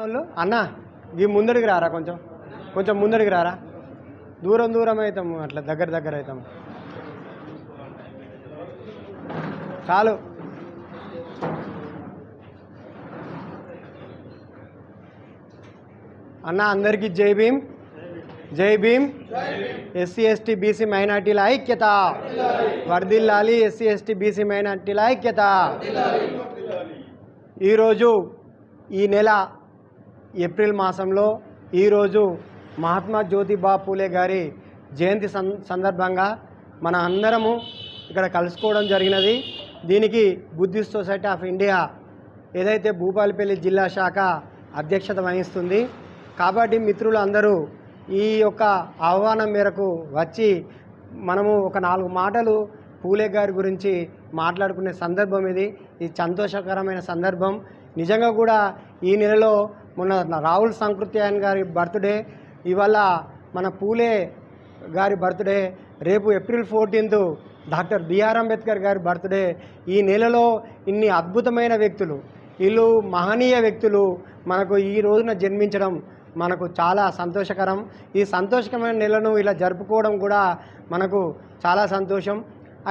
వాళ్ళు? అన్న ఈ ముందడికి రారా కొంచెం? కొంచెం ముందడికి రారా? దూరం దూరం అవుతాము అట్లా దగ్గర దగ్గర అవుతాము చాలు. అన్న అందరికీ జై భీమ్. జై భీమ్. ఎస్సీ ఎస్టీ బీసీ మైనార్టీల ఐక్యత. వర్దిల్లాలి ఎస్సీ ఎస్టీ బీసీ మైనార్టీల ఐక్యత. ఈరోజు ఈ నెల ఏప్రిల్ మాసంలో ఈరోజు మహాత్మా జ్యోతిబా పూలే గారి జయంతి సం సందర్భంగా మన అందరము ఇక్కడ కలుసుకోవడం జరిగినది. దీనికి బుద్ధిస్ట్ సొసైటీ ఆఫ్ ఇండియా ఏదైతే భూపాలపల్లి జిల్లా శాఖ అధ్యక్షత వహిస్తుంది. కాబట్టి మిత్రులు అందరూ ఈ యొక్క ఆహ్వానం మేరకు వచ్చి మనము ఒక నాలుగు మాటలు పూలే గారి గురించి మాట్లాడుకునే సందర్భం ఇది. ఇది సంతోషకరమైన సందర్భం. నిజంగా కూడా ఈ నెలలో మొన్న రాహుల్ సంకృత్యాయన్ గారి బర్త్డే ఇవాళ మన పూలే గారి బర్త్డే రేపు April fourteenth doctor BR Ambedkar గారి బర్త్డే. ఈ నెలలో ఇన్ని అద్భుతమైన వ్యక్తులు వీళ్ళు మహనీయ వ్యక్తులు మనకు ఈ రోజున జన్మించడం మనకు చాలా సంతోషకరం. ఈ సంతోషకరమైన నెలను ఇలా జరుపుకోవడం కూడా మనకు చాలా సంతోషం.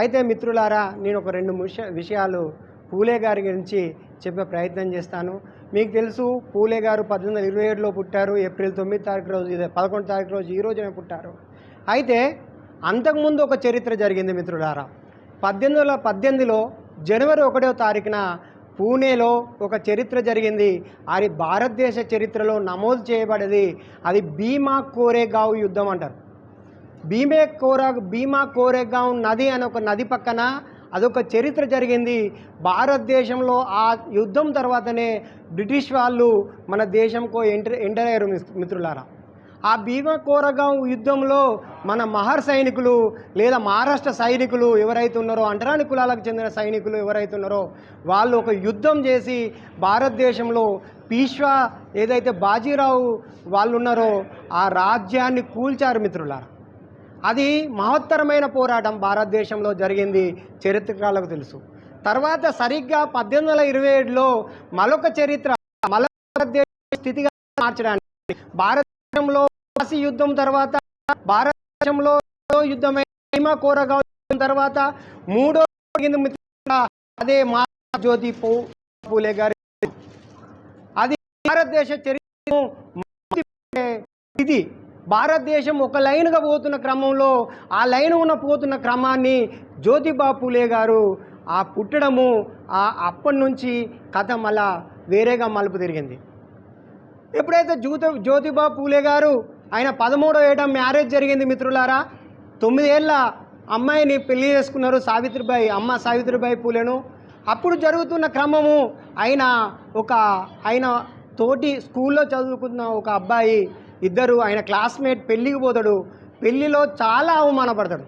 అయితే మిత్రులారా నేను ఒక రెండు విషయాలు పూలే గారి గురించి చెప్పే ప్రయత్నం చేస్తాను. మీకు తెలుసు పూలే గారు పద్దెనిమిది వందల ఇరవై ఏడులో పుట్టారు ఏప్రిల్ తొమ్మిది తారీఖు రోజు ఇదే పదకొండు తారీఖు రోజు ఈ రోజునే పుట్టారు. అయితే అంతకుముందు ఒక చరిత్ర జరిగింది మిత్రులారా. పద్దెనిమిది వందల పద్దెనిమిదిలో జనవరి ఒకటో తారీఖున పూణేలో ఒక చరిత్ర జరిగింది. అది భారతదేశ చరిత్రలో నమోదు చేయబడింది. అది భీమా కోరేగావ్ యుద్ధం అంటారు. భీమే కోరా భీమా కోరేగావ్ నది అనే ఒక నది పక్కన అదొక చరిత్ర జరిగింది. భారతదేశంలో ఆ యుద్ధం తర్వాతనే బ్రిటిష్ వాళ్ళు మన దేశంకో ఎంటర్ ఎంటర్ అయ్యారు మిస్- మిత్రులారా. ఆ భీమా కోరగాం యుద్ధంలో మన మహర్ సైనికులు లేదా మహారాష్ట్ర సైనికులు ఎవరైతే ఉన్నారో అంటరాని కులాలకు చెందిన సైనికులు ఎవరైతే ఉన్నారో వాళ్ళు ఒక యుద్ధం చేసి భారతదేశంలో పీష్వా ఏదైతే బాజీరావు వాళ్ళు ఉన్నారో ఆ రాజ్యాన్ని కూల్చారు మిత్రులారా. అది మహత్తరమైన పోరాటం భారతదేశంలో జరిగింది చరిత్రకాలకు తెలుసు. తర్వాత సరిగ్గా పద్దెనిమిది వందల ఇరవై ఏడులో మరొక చరిత్ర భారతదేశ స్థితిగా మార్చడానికి భారతదేశంలో కాశీ యుద్ధం తర్వాత భారతదేశంలో యుద్ధమైన కోరగా తర్వాత మూడో అదే మా జ్యోతి పూలే గారి అది భారతదేశ చరిత్రను ఇది భారతదేశం ఒక లైన్గా పోతున్న క్రమంలో ఆ లైన్ ఉన్న పోతున్న క్రమాన్ని జ్యోతిబా పూలే గారు ఆ పుట్టడము ఆ అప్పటి నుంచి కథ మళ్ళా వేరేగా మలుపు తిరిగింది. ఎప్పుడైతే జ్యోతి జ్యోతిబా పూలే గారు ఆయన పదమూడో ఏట మ్యారేజ్ జరిగింది మిత్రులారా తొమ్మిదేళ్ళ అమ్మాయిని పెళ్ళి చేసుకున్నారు సావిత్రిబాయి అమ్మ సావిత్రిబాయి పూలేను. అప్పుడు జరుగుతున్న క్రమము ఆయన ఒక ఆయన తోటి స్కూల్లో చదువుకున్న ఒక అబ్బాయి ఇద్దరు ఆయన క్లాస్మేట్ పెళ్ళికి పోతాడు. పెళ్ళిలో చాలా అవమానపడతాడు.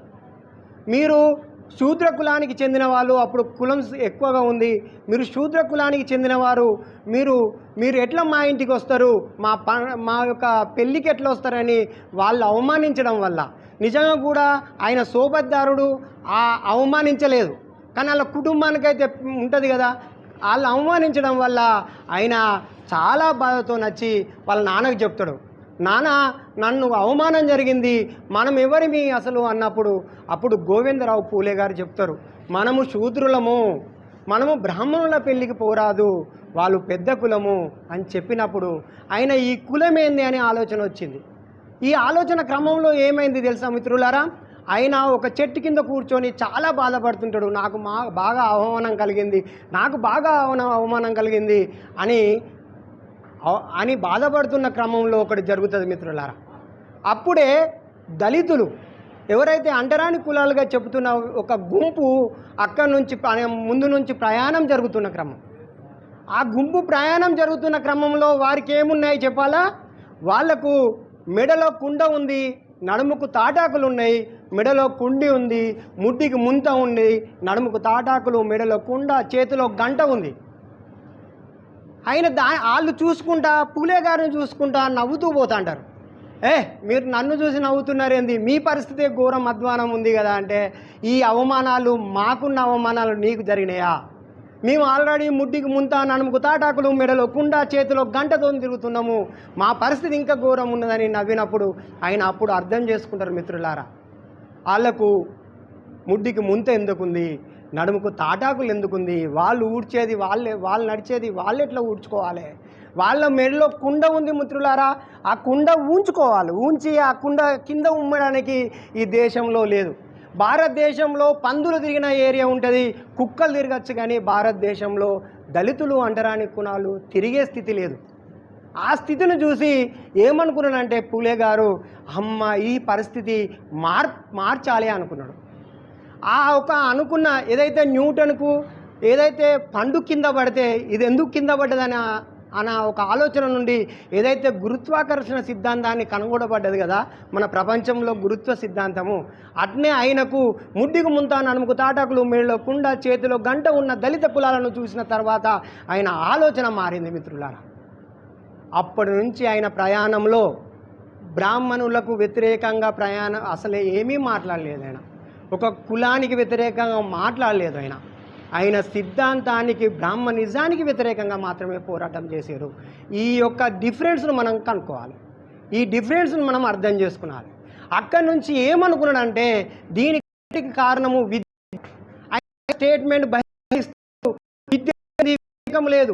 మీరు శూద్ర కులానికి చెందిన వాళ్ళు అప్పుడు కులం ఎక్కువగా ఉంది. మీరు శూద్ర కులానికి చెందినవారు మీరు మీరు ఎట్లా మా ఇంటికి వస్తారు? మా ప మా యొక్క పెళ్ళికి ఎట్లా వస్తారని వాళ్ళు అవమానించడం వల్ల. నిజంగా కూడా ఆయన సోబద్దారుడు ఆ అవమానించలేదు. కానీ వాళ్ళ కుటుంబానికైతే ఉంటుంది కదా. వాళ్ళు అవమానించడం వల్ల ఆయన చాలా బాధతో నచ్చి వాళ్ళ నాన్నకు చెప్తాడు. నానా నన్ను అవమానం జరిగింది. మనం ఎవరిమి అసలు? అన్నప్పుడు అప్పుడు గోవిందరావు పూలే గారు చెప్తారు మనము శూద్రులము. మనము బ్రాహ్మణుల పెళ్ళికి పోరాదు. వాళ్ళు పెద్ద కులము అని చెప్పినప్పుడు ఆయన ఈ కులం ఏంది అనే ఆలోచన వచ్చింది. ఈ ఆలోచన క్రమంలో ఏమైంది తెలుసా మిత్రులారా? ఆయన ఒక చెట్టు కింద కూర్చొని చాలా బాధపడుతుంటాడు. నాకు మా బాగా అవమానం కలిగింది. నాకు బాగా అవమానం కలిగింది అని అని బాధపడుతున్న క్రమంలో ఒకటి జరుగుతుంది మిత్రులారా. అప్పుడే దళితులు ఎవరైతే అంటరాని కులాలుగా చెబుతున్న ఒక గుంపు అక్కడి నుంచి ముందు నుంచి ప్రయాణం జరుగుతున్న క్రమం. ఆ గుంపు ప్రయాణం జరుగుతున్న క్రమంలో వారికి ఏమున్నాయి చెప్పాలా? వాళ్ళకు మెడలో కుండ ఉంది నడుముకు తాటాకులు ఉన్నాయి మెడలో కుండి ఉంది ముట్టికి ముంత ఉంది నడుముకు తాటాకులు మెడలో కుండ చేతిలో గంట ఉంది. ఆయన దా వాళ్ళు చూసుకుంటా పూలే గారిని చూసుకుంటా నవ్వుతూ పోతాంటారు. ఏ మీరు నన్ను చూసి నవ్వుతున్నారేంది? మీ పరిస్థితి ఘోరం అధ్వానం ఉంది కదా అంటే ఈ అవమానాలు మాకున్న అవమానాలు నీకు జరిగినాయా? మేము ఆల్రెడీ ముడ్డికి ముంత నడుముకు తాటాకులు మెడలో కుండ చేతిలో గంటతో తిరుగుతున్నాము. మా పరిస్థితి ఇంకా ఘోరం ఉన్నదని నవ్వినప్పుడు ఆయన అప్పుడు అర్థం చేసుకుంటారు మిత్రులారా. వాళ్ళకు ముడ్డికి ముంత ఎందుకుంది? నడుముకు తాటాకులు ఎందుకుంది? వాళ్ళు ఊడ్చేది వాళ్ళే వాళ్ళు నడిచేది వాళ్ళు ఎట్లా ఊడ్చుకోవాలి? వాళ్ళ మెడలో కుండ ఉంది మిత్రులారా ఆ కుండ ఊంచుకోవాలి. ఊంచి ఆ కుండ కింద ఉమ్మడానికి ఈ దేశంలో లేదు. భారతదేశంలో పందులు తిరిగిన ఏరియా ఉంటుంది కుక్కలు తిరగచ్చు కానీ భారతదేశంలో దళితులు అంటరాని కుణాలు తిరిగే స్థితి లేదు. ఆ స్థితిని చూసి ఏమనుకున్నానంటే పూలే గారు అమ్మ ఈ పరిస్థితి మార్ మార్చాలి అనుకున్నాడు. ఆ ఒక అనుకున్న ఏదైతే న్యూటన్కు ఏదైతే పండు కింద పడితే ఇది ఎందుకు కింద పడ్డదని అన్న ఒక ఆలోచన నుండి ఏదైతే గురుత్వాకర్షణ సిద్ధాంతాన్ని కనుగొనబడ్డది కదా మన ప్రపంచంలో గురుత్వ సిద్ధాంతము. అట్నే ఆయనకు ముడ్డికి ముంత నడుముకు తాటాకులు మేళ్ళలో కుండ చేతిలో గంట ఉన్న దళిత కులాలను చూసిన తర్వాత ఆయన ఆలోచన మారింది మిత్రులారా. అప్పటి నుంచి ఆయన ప్రయాణంలో బ్రాహ్మణులకు వ్యతిరేకంగా ప్రయాణం అసలే ఏమీ మాట్లాడలేదు ఆయన. ఒక కులానికి వ్యతిరేకంగా మాట్లాడలేదు ఆయన. ఆయన సిద్ధాంతానికి బ్రాహ్మణిజానికి వ్యతిరేకంగా మాత్రమే పోరాటం చేశారు. ఈ యొక్క డిఫరెన్స్ను మనం కనుక్కోవాలి. ఈ డిఫరెన్స్ను మనం అర్థం చేసుకోవాలి అక్కడి నుంచి ఏమనుకున్నాడంటే దీనికి కారణము? విద్య స్టేట్మెంట్ బహిస్తూ విద్య లేదు.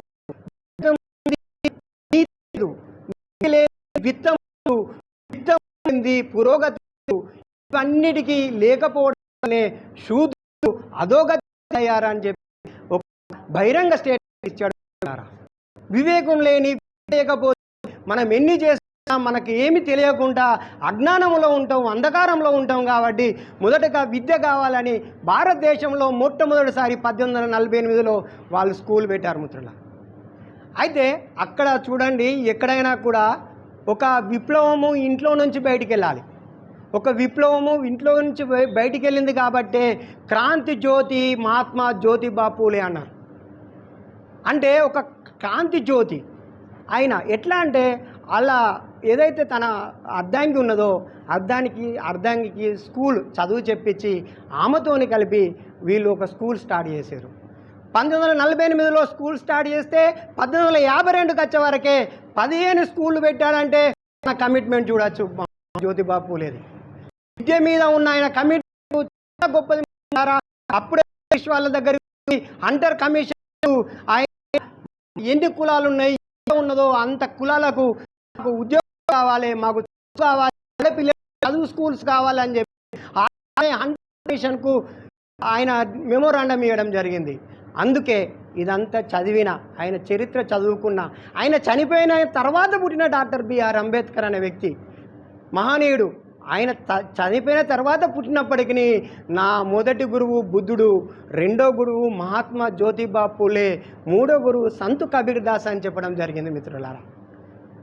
విత్తం విత్తం పురోగతి ఇవన్నిటికీ లేకపోవడం అనే శూద్రులు అధోగతి అయ్యారని చెప్పి ఒక బహిరంగ స్టేట్మెంట్ ఇచ్చాడు. వివేకం లేని లేకపోతే మనం ఎన్ని చేసినా మనకి ఏమి తెలియకుండా అజ్ఞానంలో ఉంటాం అంధకారంలో ఉంటాం కాబట్టి మొదటగా విద్య కావాలని భారతదేశంలో మొట్టమొదటిసారి పద్దెనిమిది వందల నలభై ఎనిమిదిలో వాళ్ళు స్కూల్ పెట్టారు మిత్రుల అయితే అక్కడ చూడండి ఎక్కడైనా కూడా ఒక విప్లవము ఇంట్లో నుంచి బయటికి వెళ్ళాలి. ఒక విప్లవము ఇంట్లో నుంచి బయటికి వెళ్ళింది కాబట్టే క్రాంతి జ్యోతి మహాత్మా జ్యోతిబా పూలే అన్నారు. అంటే ఒక క్రాంతి జ్యోతి ఆయన ఎట్లా అంటే అలా ఏదైతే తన అర్ధాంగి ఉన్నదో అర్ధానికి అర్ధాంగికి స్కూల్ చదువు చెప్పించి ఆమెతోని కలిపి వీళ్ళు ఒక స్కూల్ స్టార్ట్ చేశారు. పంతొమ్మిది వందల నలభై ఎనిమిదిలో స్కూల్ స్టార్ట్ చేస్తే పద్దెనిమిది వందల యాభై రెండుకి వచ్చే వరకే పదిహేను స్కూళ్ళు పెట్టాడంటే కమిట్మెంట్ చూడొచ్చు జ్యోతిబాబు జ్యోతిబా పూలేది విద్య మీద ఉన్న ఆయన కమిటీ చాలా గొప్పది అప్పుడే వాళ్ళ దగ్గర అంటర్ కమిషన్ ఆయన ఎన్ని కులాలు ఉన్నాయి ఉన్నదో అంత కులాలకు మాకు ఉద్యోగం కావాలి మాకు కావాలి పిల్లలు చదువు స్కూల్స్ కావాలని చెప్పి ఆయన కమిషన్కు ఆయన మెమోరాండం ఇవ్వడం జరిగింది. అందుకే ఇదంతా చదివిన ఆయన చరిత్ర చదువుకున్న ఆయన చనిపోయిన తర్వాత పుట్టిన డాక్టర్ బిఆర్ అంబేద్కర్ అనే వ్యక్తి మహనీయుడు. ఆయన చనిపోయిన తర్వాత పుట్టినప్పటికీ నా మొదటి గురువు బుద్ధుడు రెండో గురువు మహాత్మా జ్యోతిబా పూలే మూడో గురువు సంతు కబీర్ దాస్ అని చెప్పడం జరిగింది మిత్రులారా.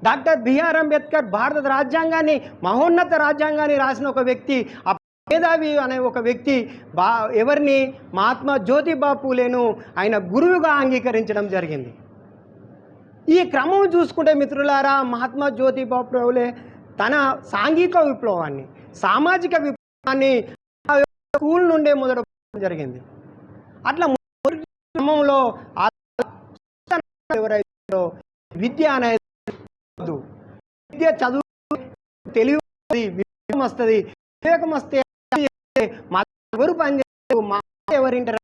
డాక్టర్ బిఆర్ అంబేద్కర్ భారత రాజ్యాంగాన్ని మహోన్నత రాజ్యాంగాన్ని రాసిన ఒక వ్యక్తి ఆ మేధావి అనే ఒక వ్యక్తి బా ఎవరిని? మహాత్మా జ్యోతిబా పూలేను ఆయన గురువుగా అంగీకరించడం జరిగింది. ఈ క్రమం చూసుకుంటే మిత్రులారా మహాత్మా జ్యోతిబా పూలే తన సాంఘిక విప్లవాన్ని సామాజిక విప్లవాన్ని స్కూల్ నుండే మొదట జరిగింది. అట్లా క్రమంలో ఎవరైతే విద్య అనేది విద్య చదువు తెలివి వస్తుంది, వివేకం వస్తుంది వివేకం వస్తే ఎవరు పని మా ఎవరింటారు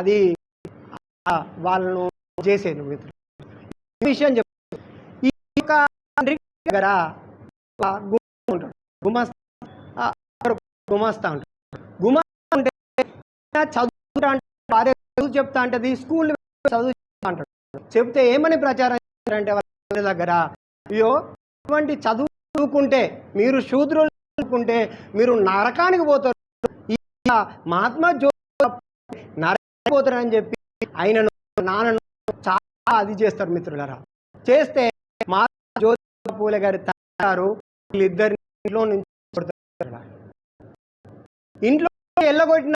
అది వాళ్ళను చేసేది. మిత్రులు విషయం చెప్తాను ఈ యొక్క దగ్గర ఉంటాడు. గుమస్తా గుమాస్తా ఉంటాడు. గుమాస్తా ఉంటే చదువుతా అంటే భార్య చదువు చెప్తా అంటది స్కూల్ చదువు అంటాడు. చెప్తే ఏమని ప్రచారం చేస్తారంటే వాళ్ళ దగ్గర అయ్యో ఇటువంటి చదువు చదువుకుంటే మీరు శూద్రులు చదువుకుంటే మీరు నరకానికి పోతారు. మహాత్మా జ్యోతి నరకానికి పోతారని చెప్పి ఆయనను నాన్నను చాలా అది చేస్తారు మిత్రులరా. చేస్తే మహాత్మా జ్యోతి పూలే గారి తారు వీళ్ళిద్దరిని ఇంట్లో నుంచి కొడతారు. ఇంట్లో వెళ్ళగొట్టిన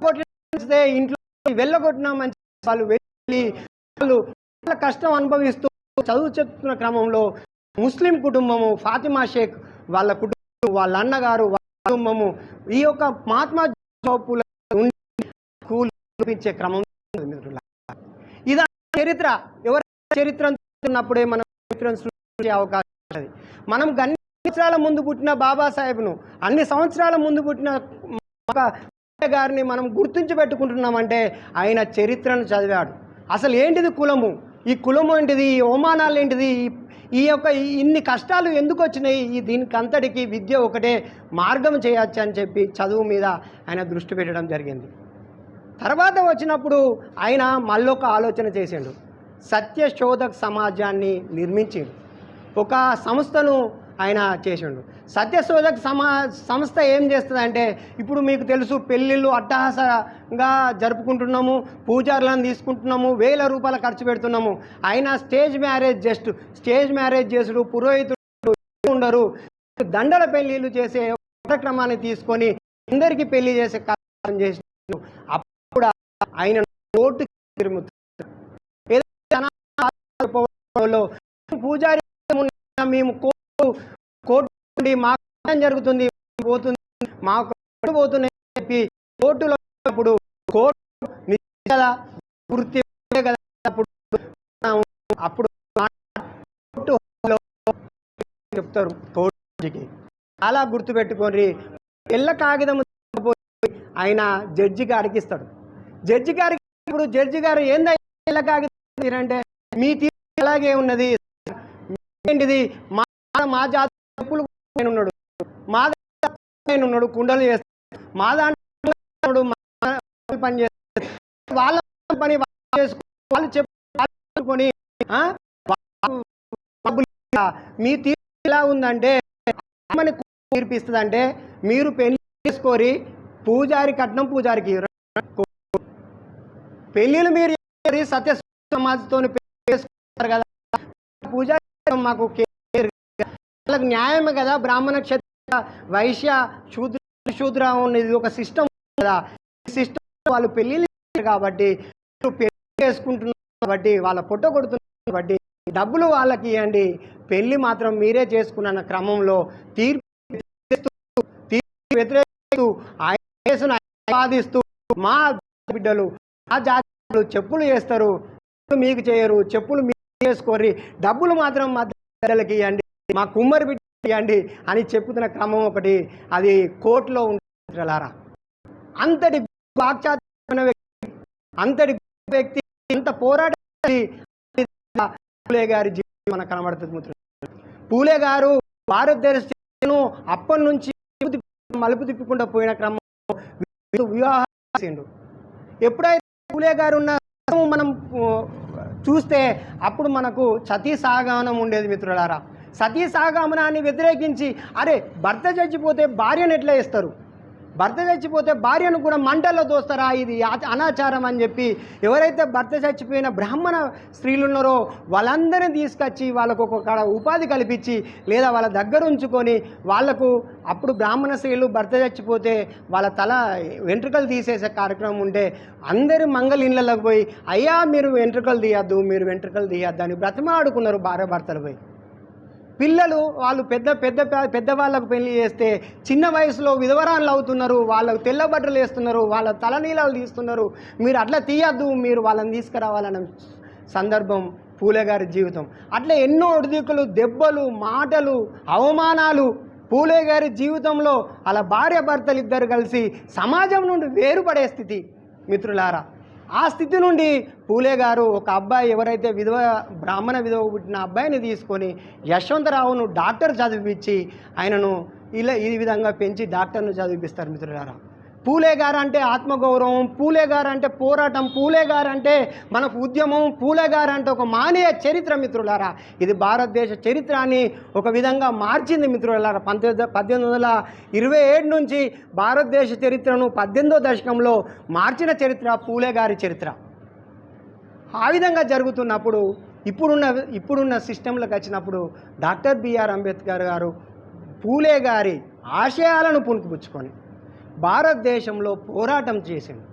కొట్టిస్తే ఇంట్లో వెళ్ళగొట్టిన మంచి వాళ్ళు వెళ్ళి వాళ్ళు చాలా కష్టం అనుభవిస్తూ చదువు చెప్తున్న క్రమంలో ముస్లిం కుటుంబము ఫాతిమా షేక్ వాళ్ళ కుటుంబం వాళ్ళ అన్నగారు వాళ్ళ కుటుంబము ఈ యొక్క మహాత్మా జ్యోతి స్కూల్ చూపించే క్రమం ఇదా చరిత్ర ఎవరి చరిత్ర ఉన్నప్పుడే మనం చరిత్రను సృష్టించే అవకాశం మనం అన్ని సంవత్సరాల ముందు పుట్టిన బాబాసాహెబ్ను అన్ని సంవత్సరాల ముందు పుట్టిన గారిని మనం గుర్తించి పెట్టుకుంటున్నామంటే ఆయన చరిత్రను చదివాడు. అసలు ఏంటిది కులము? ఈ కులము ఏంటిది? ఈ అవమానాలు ఏంటిది? ఈ- యొక్క ఈ ఇన్ని కష్టాలు ఎందుకు వచ్చినాయి? ఈ దీనికి అంతటికి విద్య ఒకటే మార్గం చేయొచ్చు అని చెప్పి చదువు మీద ఆయన దృష్టి పెట్టడం జరిగింది. తర్వాత వచ్చినప్పుడు ఆయన మళ్ళొక ఆలోచన చేసిండు. సత్యశోధక సమాజాన్ని నిర్మించిండు. ఒక సంస్థను ఆయన చేసిండు. సత్యశోధక్ సమా సంస్థ ఏం చేస్తుందంటే ఇప్పుడు మీకు తెలుసు పెళ్ళిళ్ళు అట్టహాసంగా జరుపుకుంటున్నాము పూజారులను తీసుకుంటున్నాము వేల రూపాయలు ఖర్చు పెడుతున్నాము. ఆయన stage marriage just stage marriage చేసుడు పురోహితుడు ఉండరు. దండల పెళ్ళిళ్ళు చేసే కార్యక్రమాన్ని తీసుకొని అందరికీ పెళ్ళి చేసే కార్యక్రమం చేసి అప్పుడు ఆయన నోటు తిరుగుతారు పూజారి ఉన్న మేము కోర్టు కోర్టు మాకు జరుగుతుంది పోతుంది మాకు కోర్టు పోతుంది అని చెప్పి కోర్టులో ఉన్నప్పుడు కోర్టు నిజం కదా కదా అప్పుడు అప్పుడు చెప్తారు కోర్టుకి. అలా గుర్తుపెట్టుకొని తెల్ల కాగితం ఆయన జడ్జి గారికి ఇస్తాడు. జడ్జి గారికి ఇప్పుడు జడ్జి గారు ఏందా తెల్ల కాగితం అంటే మీ తీర్పు అలాగే ఉన్నది. ఏంటిది? మా మా జాతి చెప్పులు ఉన్నాడు. మా దాంట్లో ఉన్నాడు కుండలు చేస్తాడు మా దాంట్లో పని చేస్తాడు వాళ్ళ పని వాళ్ళు వాళ్ళు చెప్పుకొని మీ తీర్పు ఎలా ఉందంటే ఆమెను తీర్పిస్తుందంటే మీరు పెళ్ళి చేసుకోరి పూజారి కట్నం పూజారికి పెళ్ళిళ్ళు మీరు సత్య సమాజంతో చేసుకుంటారు కదా. పూజారి మాకు కేర్ వాళ్ళకి న్యాయమే కదా బ్రాహ్మణ క్షత్రియ వైశ్య శూద్ర శూద్ర ఉన్నది. ఒక సిస్టమ్ కదా. సిస్టమ్ వాళ్ళు పెళ్ళిళ్ళు కాబట్టి పెళ్ళి చేసుకుంటున్నారు కాబట్టి వాళ్ళ పొట్ట కొడుతున్నారు కాబట్టి డబ్బులు వాళ్ళకి ఇవ్వండి. పెళ్ళి మాత్రం మీరే చేసుకున్న క్రమంలో తీర్పు వ్యతిరేకిస్తూ, తీర్పు వ్యతిరేకిస్తూ ఆయన కేసును ఆపాదిస్తూ మా బిడ్డలు ఆ జాతీయులు చెప్పులు చేస్తారు. మీకు చేయరు చెప్పులు మీకు డబ్బులు మాత్రం మా బిడ్డలకి ఇవ్వండి మా కుమ్మరి బిడ్డ ఇవ్వండి అని చెప్పుతున్న క్రమం ఒకటి అది కోర్టులో ఉంటున్నారా అంతటి వాక్చాతుర్యమైన వ్యక్తి అంతటి వ్యక్తి అంత పోరాటం పూలే గారి జీవితం మనకు కనబడుతుంది మిత్రులు పూలే గారు భారతదేశం అప్పటి నుంచి మలుపు తిప్పకుండా పోయిన క్రమం వివాహం ఎప్పుడైతే పూలే గారు ఉన్న మనం చూస్తే అప్పుడు మనకు సతీ సాగమనం ఉండేది మిత్రులారా. సతీ సాగమనాన్ని వ్యతిరేకించి అరే భర్త చచ్చిపోతే భార్యను ఎట్లా ఇస్తారు భర్త చచ్చిపోతే భార్యను కూడా మంటల్లో దోస్తారా? ఇది అనాచారం అని చెప్పి ఎవరైతే భర్త చచ్చిపోయిన బ్రాహ్మణ స్త్రీలు ఉన్నారో వాళ్ళందరినీ తీసుకొచ్చి వాళ్ళకు ఒక ఉపాధి కల్పించి లేదా వాళ్ళ దగ్గర ఉంచుకొని వాళ్ళకు అప్పుడు బ్రాహ్మణ స్త్రీలు భర్త చచ్చిపోతే వాళ్ళ తల వెంట్రుకలు తీసేసే కార్యక్రమం ఉంటే అందరూ మంగళ ఇళ్ళకి పోయి అయ్యా మీరు వెంట్రుకలు తీయద్దు మీరు వెంట్రుకలు తీయద్దు అని బ్రతిమాడుకున్నారు భార్య భర్తలు పోయి. పిల్లలు వాళ్ళు పెద్ద పెద్ద పెద్ద వాళ్ళకు పెళ్ళి చేస్తే చిన్న వయసులో విధవరాళ్ళు అవుతున్నారు వాళ్ళకు తెల్ల బట్టలు వేస్తున్నారు వాళ్ళ తలనీలాలు తీస్తున్నారు. మీరు అట్లా తీయద్దు మీరు వాళ్ళని తీసుకురావాలన్న సందర్భం పూలేగారి జీవితం. అట్లా ఎన్నో ఉడిదిక్కులు దెబ్బలు మాటలు అవమానాలు పూలే గారి జీవితంలో అలా భార్య భర్తలు ఇద్దరు కలిసి సమాజం నుండి వేరుపడే స్థితి. మిత్రులారా ఆ స్థితి నుండి పూలే గారు ఒక అబ్బాయి ఎవరైతే విధవ బ్రాహ్మణ విధవ పుట్టిన అబ్బాయిని తీసుకొని యశ్వంతరావును డాక్టర్ చదివించి ఆయనను ఇలా ఈ విధంగా పెంచి డాక్టర్ను చదివిపిస్తారు మిత్రులారా. పూలే గారు అంటే ఆత్మగౌరవం పూలే గారు అంటే పోరాటం పూలే గారు అంటే మనకు ఉద్యమం పూలే గారు అంటే ఒక మానీయ చరిత్ర మిత్రులారా. ఇది భారతదేశ చరిత్రని ఒక విధంగా మార్చింది మిత్రులారా. పంతొమ్మిది పద్దెనిమిది వందల ఇరవై ఏడు నుంచి భారతదేశ చరిత్రను పద్దెనిమిదో దశకంలో మార్చిన చరిత్ర పూలే గారి చరిత్ర. ఆ విధంగా జరుగుతున్నప్పుడు ఇప్పుడున్న ఇప్పుడున్న సిస్టంలోకి వచ్చినప్పుడు డాక్టర్ బిఆర్ అంబేద్కర్ గారు పూలే గారి ఆశయాలను పుణుకుపుచ్చుకొని భారతదేశంలో పోరాటం చేసిండు.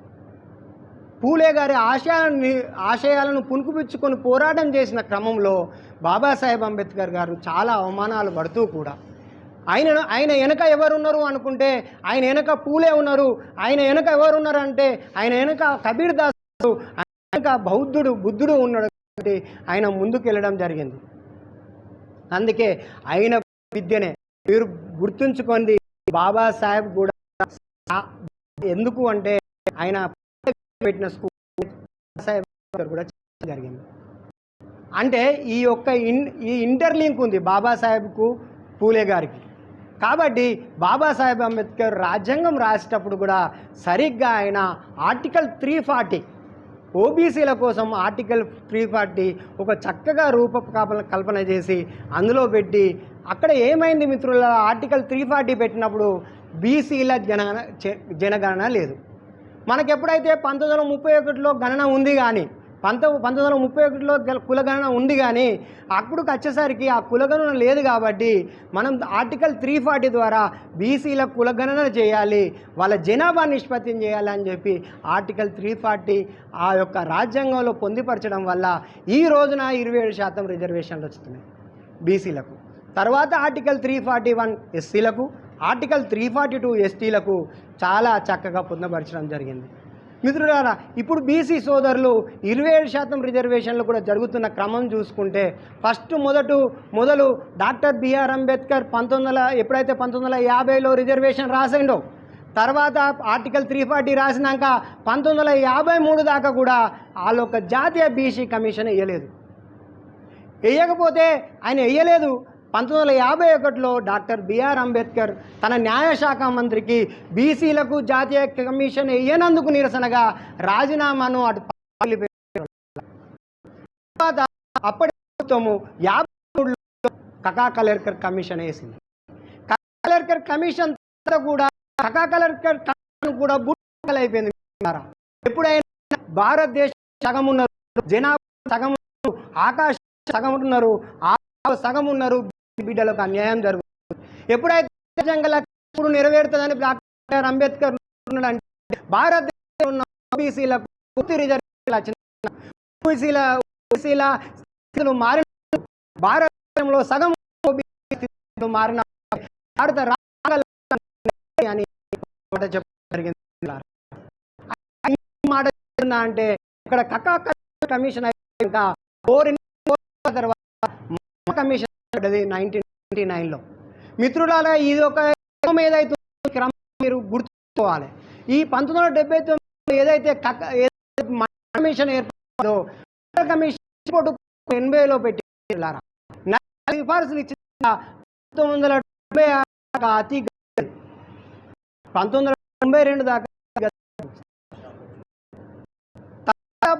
పూలే గారి ఆశయాన్ని ఆశయాలను పుణుకుపుచ్చుకొని పోరాటం చేసిన క్రమంలో బాబాసాహెబ్ అంబేద్కర్ గారు చాలా అవమానాలు పడుతూ కూడా. ఆయన ఆయన వెనక ఎవరున్నారు అనుకుంటే ఆయన వెనక పూలే ఉన్నారు ఆయన వెనక ఎవరున్నారు అంటే ఆయన వెనక కబీర్ దాస్ ఆయన వెనక బౌద్ధుడు బుద్ధుడు ఉన్నాడు కాబట్టి ఆయన ముందుకెళ్ళడం జరిగింది. అందుకే ఆయన విద్యనే మీరు గుర్తుంచుకోండి బాబాసాహెబ్ కూడా ఎందుకు అంటే ఆయన పెట్టిన స్కూల్ కూడా జరిగింది. అంటే ఈ యొక్క ఇన్ ఈ ఇంటర్లింక్ ఉంది బాబాసాహెబ్కు పూలే గారికి. కాబట్టి బాబాసాహెబ్ అంబేద్కర్ రాజ్యాంగం రాసేటప్పుడు కూడా సరిగ్గా ఆయన ఆర్టికల్ త్రీ ఫార్టీ ఓబీసీల కోసం ఆర్టికల్ త్రీ ఫార్టీ ఒక చక్కగా రూపకల్పన కల్పన చేసి అందులో పెట్టి అక్కడ ఏమైంది మిత్రుల ఆర్టికల్ త్రీ ఫార్టీ పెట్టినప్పుడు బీసీల జనగణ జనగణన లేదు. మనకి ఎప్పుడైతే పంతొమ్మిది వందల ముప్పై ఒకటిలో గణన ఉంది కానీ పంత పంతొమ్మిది వందల ముప్పై ఒకటిలో గల- కులగణన ఉంది కానీ అప్పుడుకి వచ్చేసరికి ఆ కులగణన లేదు కాబట్టి మనం ఆర్టికల్ త్రీ ఫార్టీ ద్వారా బీసీల కులగణన చేయాలి వాళ్ళ జనాభా నిష్పత్తిని చేయాలి అని చెప్పి ఆర్టికల్ త్రీ ఫార్టీ ఆ యొక్క రాజ్యాంగంలో పొందుపరచడం వల్ల ఈ రోజున ఇరవై ఏడు శాతం రిజర్వేషన్లు వస్తున్నాయి బీసీలకు. తర్వాత ఆర్టికల్ త్రీ ఫార్టీ వన్ ఎస్సీలకు ఆర్టికల్ త్రీ ఫార్టీ టూ ఎస్టీలకు చాలా చక్కగా పొందపరచడం జరిగింది. మిత్రులారా ఇప్పుడు బీసీ సోదరులు ఇరవై ఏడు శాతం రిజర్వేషన్లు కూడా జరుగుతున్న క్రమం చూసుకుంటే ఫస్ట్ మొదటు మొదలు డాక్టర్ బిఆర్ అంబేద్కర్ పంతొమ్మిది వందల ఎప్పుడైతే పంతొమ్మిది వందల యాభైలో రిజర్వేషన్ రాసిండో తర్వాత ఆర్టికల్ త్రీ ఫార్టీ రాసినాక పంతొమ్మిది వందల యాభై మూడు దాకా కూడా వాళ్ళు జాతీయ బీసీ కమిషన్ వేయలేదు. వేయకపోతే ఆయన వేయలేదు. పంతొమ్మిది వందల యాభై ఒకటిలో డాక్టర్ బిఆర్ అంబేద్కర్ తన న్యాయశాఖ మంత్రికి బీసీలకు జాతీయ కమిషన్ వేయనందుకు నిరసనగా రాజీనామాను అటు తర్వాత అప్పటి ప్రభుత్వము యాభై మూడులో కకా కలేర్కర్ కమిషన్ వేసింది. కకా కమిషన్ కూడా కకా కలేర్కర్ కమిషన్ కూడా అయిపోయింది. ఎప్పుడైనా భారతదేశం సగం ఉన్నారు జనాభా సగం ఆకాశం ఆకాశ సగం ఉన్నారు సగం ఉన్నారు బిడ్డలకు అన్యాయం జరుగుతుంది. ఎప్పుడైతే రాజ్యాంగ ఇప్పుడు నెరవేరుతుందని డాక్టర్ అంబేద్కర్ అంటే భారతదేశంలో ఉన్న ఓబీసీలకు పూర్తి రిజర్వేషన్ వచ్చిన ఓబీసీల ఓబీసీల స్థితులు మారిన భారతదేశంలో సగం ఓబీసీ మారిన భారత రాజ్యాంగ అని మాట చెప్పడం జరిగింది. మాట అంటే ఇక్కడ కకా కమిషన్ అయినాక ఫోర్ తర్వాత కమిషన్ పడ్డది నైన్టీన్ నైన్టీ నైన్లో. మిత్రులారా ఇది ఒక క్రమం ఏదైతే ఈ క్రమం మీరు గుర్తుకోవాలి ఈ పంతొమ్మిది వందల డెబ్బై ఏదైతే కమిషన్ ఏర్పడిందో కమిషన్ ఎనభైలో పెట్టి సిఫార్సులు ఇచ్చిన పంతొమ్మిది వందల డెబ్బై ఆరు అతి పంతొమ్మిది వందల తొంభై రెండు దాకా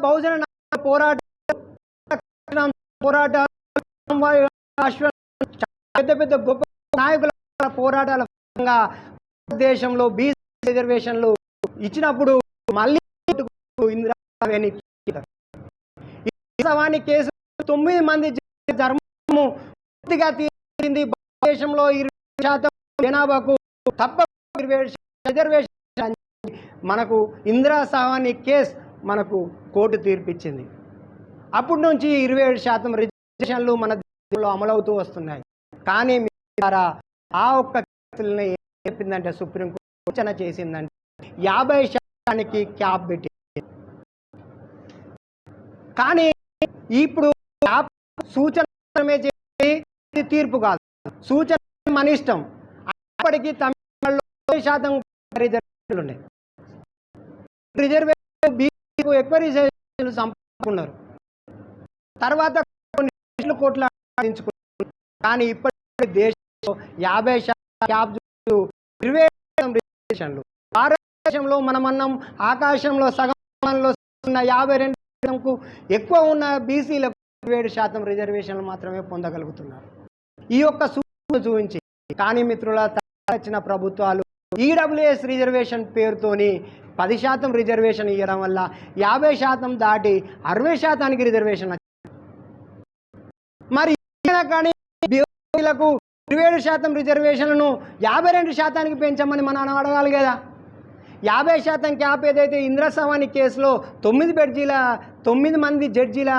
బహుజన పోరాట పోరాటాలు పెద్ద పెద్ద గొప్ప నాయకుల పోరాటాల దేశంలో బీసీ రిజర్వేషన్లు ఇచ్చినప్పుడు మళ్ళీ ఇందిరాని కేసు తొమ్మిది మంది ధర్మము పూర్తిగా తీరింది. భారతదేశంలో ఇరవై శాతం జనాభాకు తప్ప రిజర్వేషన్ మనకు ఇందిరా సహాని కేసు మనకు కోర్టు తీర్పిచ్చింది. అప్పటి నుంచి ఇరవై ఏడు శాతం రిజర్వేషన్లు మన అమలవుతూ వస్తున్నాయి. కానీ ద్వారా ఆ ఒక్క కేసులని చెప్పిందంటే సుప్రీంకోర్టు సూచన చేసిందంటే యాభై శాతానికి క్యాప్ పెట్టి కానీ ఇప్పుడు క్యాప్ సూచన చేసి తీర్పు కాదు. సూచన మన ఇష్టం. అప్పటికి తమిళనాడులో యాభై శాతం రిజర్వేషన్లు ఉన్నాయి. రిజర్వేషన్ బీసీ ఎక్కువ రిజర్వేషన్లు సంపాదించుకున్నారు తర్వాత కొన్ని కోట్ల సాధించుకున్నారు కానీ ఇప్పటి దేశంలో యాభై శాతం ఇరవై రిజర్వేషన్లు భారతదేశంలో మనం అన్నం ఆకాశంలో సగంలో ఉన్న యాభై రెండు శాతంకు ఎక్కువ ఉన్న బీసీలకు ఏడు శాతం రిజర్వేషన్లు మాత్రమే పొందగలుగుతున్నారు. ఈ యొక్క సూచన చూపించి కానీ మిత్రుల వచ్చిన ప్రభుత్వాలు ఈడబ్ల్యూఎస్ రిజర్వేషన్ పేరుతోని పది శాతం రిజర్వేషన్ ఇవ్వడం వల్ల యాభై శాతం దాటి అరవై శాతానికి రిజర్వేషన్ మరి కానీ బీసీలకు ఇరవై ఏడు శాతం రిజర్వేషన్లను యాభై రెండు శాతానికి పెంచమని మనం అడగాలి కదా. యాభై శాతం క్యాప్ ఏదైతే ఇంద్రసవాణి కేసులో తొమ్మిది బెడ్జీల తొమ్మిది మంది జడ్జీల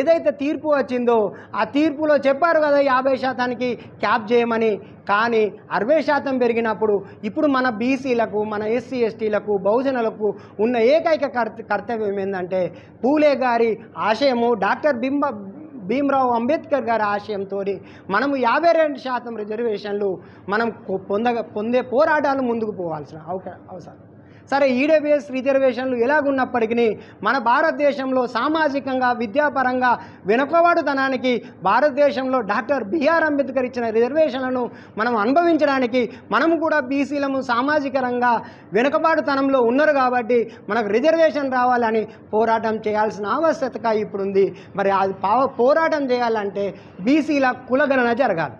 ఏదైతే తీర్పు వచ్చిందో ఆ తీర్పులో చెప్పారు కదా యాభై శాతానికి క్యాప్ చేయమని. కానీ అరవై శాతం పెరిగినప్పుడు ఇప్పుడు మన బీసీలకు మన ఎస్సీ ఎస్టీలకు బహుజనులకు ఉన్న ఏకైక కర్త కర్తవ్యం ఏంటంటే పూలే గారి ఆశయము డాక్టర్ బింబ భీమరావు అంబేద్కర్ గారి ఆశయంతో మనము యాభై రెండు శాతం రిజర్వేషన్లు మనం పొందగ పొందే పోరాటాలు ముందుకు పోవాల్సిన అవక అవసరం. సరే ఈడబిఎస్ రిజర్వేషన్లు ఎలాగున్నప్పటికీ మన భారతదేశంలో సామాజికంగా విద్యాపరంగా వెనుకబాటుతనానికి భారతదేశంలో డాక్టర్ బిఆర్ అంబేద్కర్ ఇచ్చిన రిజర్వేషన్లను మనం అనుభవించడానికి మనము కూడా బీసీలము సామాజికంగా వెనుకబాటుతనంలో ఉన్నారు కాబట్టి మనకు రిజర్వేషన్ రావాలని పోరాటం చేయాల్సిన ఆవశ్యకత ఇప్పుడుంది. మరి అది పావ పోరాటం చేయాలంటే బీసీల కులగణన జరగాలి.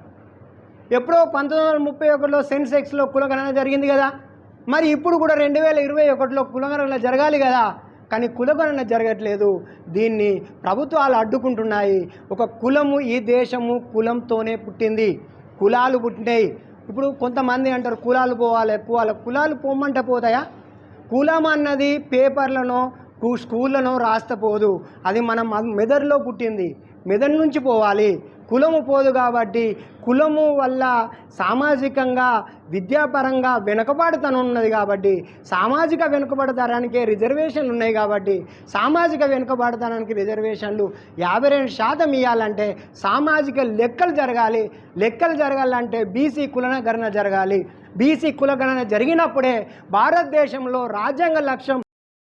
ఎప్పుడో పంతొమ్మిది వందల ముప్పై ఒకటిలో సెన్సెక్స్లో కులగణన జరిగింది కదా? మరి ఇప్పుడు కూడా రెండు వేల ఇరవై ఒకటిలో కులగణన జరగాలి కదా. కానీ కులగణన జరగట్లేదు. దీన్ని ప్రభుత్వాలు అడ్డుకుంటున్నాయి. ఒక కులము ఈ దేశము కులంతోనే పుట్టింది. కులాలు పుట్టినాయి. ఇప్పుడు కొంతమంది అంటారు కులాలు పోవాలి కులాలు కులాలు పోమంటే పోతాయా? కులం అన్నది పేపర్లను స్కూళ్ళను రాస్తపోదు అది మన మెదడులో పుట్టింది. మెదడు నుంచి పోవాలి. కులము పోదు కాబట్టి కులము వల్ల సామాజికంగా విద్యాపరంగా వెనుకబడతనం ఉన్నది కాబట్టి సామాజిక వెనుకబడతనానికి రిజర్వేషన్లు ఉన్నాయి కాబట్టి సామాజిక వెనుకబడతనానికి రిజర్వేషన్లు యాభై రెండు శాతం ఇవ్వాలంటే సామాజిక లెక్కలు జరగాలి. లెక్కలు జరగాలంటే బీసీ కులగణన జరగాలి. బీసీ కులగణన జరిగినప్పుడే భారతదేశంలో రాజ్యాంగ లక్ష్యం